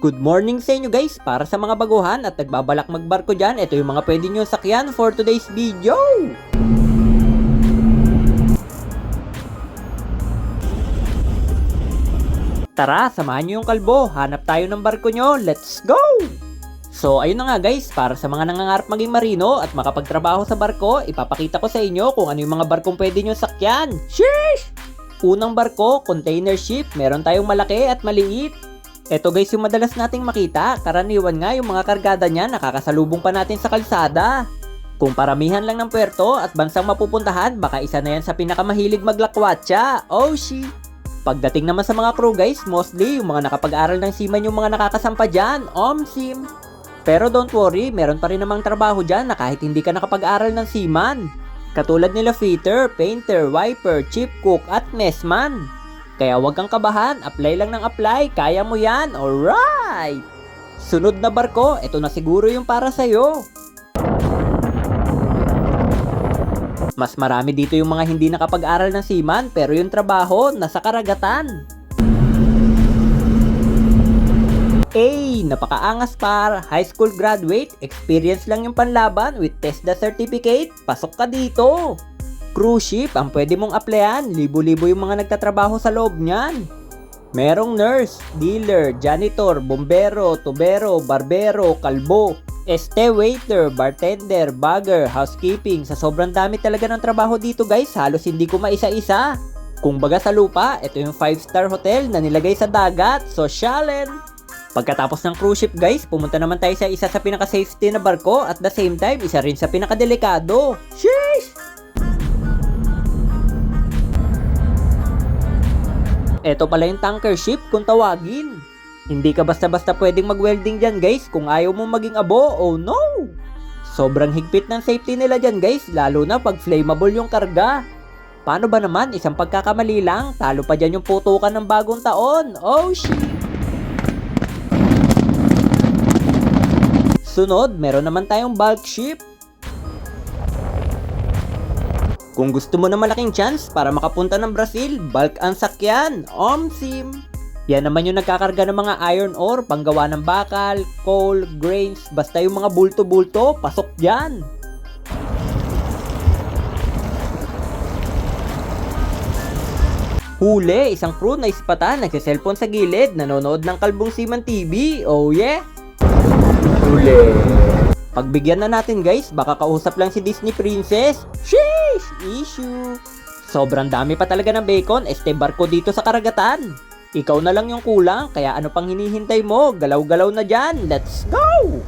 Good morning sa inyo guys! Para sa mga baguhan at nagbabalak magbarko dyan, ito yung mga pwede nyo sakyan for today's video! Tara, samahan nyo yung kalbo. Hanap tayo ng barko nyo. Let's go! So, ayun na nga guys, para sa mga nangangarap maging marino at makapagtrabaho sa barko, ipapakita ko sa inyo kung ano yung mga barkong pwede nyo sakyan. Sheesh! Unang barko, container ship, meron tayong malaki at maliit. Ito guys yung madalas nating makita, karaniwan nga yung mga kargada niya nakakasalubong pa natin sa kalsada. Kung paramihan lang ng puerto at bansang mapupuntahan, baka isa na yan sa pinakamahilig maglakwatsa. Oh shit! Pagdating naman sa mga crew guys, mostly yung mga nakapag-aral ng seaman yung mga nakakasampa dyan, OMSIM. Pero don't worry, meron pa rin namang trabaho dyan na kahit hindi ka nakapag-aral ng seaman. Katulad nila fitter, painter, wiper, chip cook at messman. Kaya huwag kang kabahan, apply lang ng apply, kaya mo yan, alright! Sunod na barko, ito na siguro yung para sa'yo. Mas marami dito yung mga hindi nakapag-aral ng seaman pero yung trabaho nasa karagatan. Ay, napakaangas par. High school graduate, experience lang yung panlaban with TESDA certificate. Pasok ka dito. Cruise ship ang pwede mong applyan. Libo-libo yung mga nagtatrabaho sa loob niyan. Merong nurse, dealer, janitor, bombero, tubero, barbero, kalbo, este waiter, bartender, bagger, housekeeping. Sa sobrang dami talaga ng trabaho dito guys, halos hindi ko maisa-isa. Kung baga sa lupa, ito yung 5-star hotel na nilagay sa dagat, sosyalen. Pagkatapos ng cruise ship guys, pumunta naman tayo sa isa sa pinaka-safety na barko at the same time, isa rin sa pinaka-delikado. Sheesh! Ito pala yung tanker ship kung tawagin. Hindi ka basta-basta pwedeng mag-welding dyan guys kung ayaw mo maging abo, oh no! Sobrang higpit ng safety nila dyan guys, lalo na pag flammable yung karga. Paano ba naman, isang pagkakamali lang, talo pa dyan yung putukan ng bagong taon, oh shit! Sunod, meron naman tayong bulk ship. Kung gusto mo na malaking chance para makapunta ng Brazil, bulk ang sakyan, OMSIM. Yan naman yung nagkakarga ng mga iron ore, panggawa ng bakal, coal, grains, basta yung mga bulto-bulto, pasok dyan. Huli, isang crew na ispatan, nagsiselfon sa gilid, nanonood ng Kalbong Siman TV, oh yeah! Huli! Pagbigyan na natin guys, baka kausap lang si Disney Princess. Sheesh! Issue! Sobrang dami pa talaga ng bacon, este barko dito sa karagatan. Ikaw na lang yung kulang, kaya ano pang hinihintay mo? Galaw-galaw na dyan, let's go!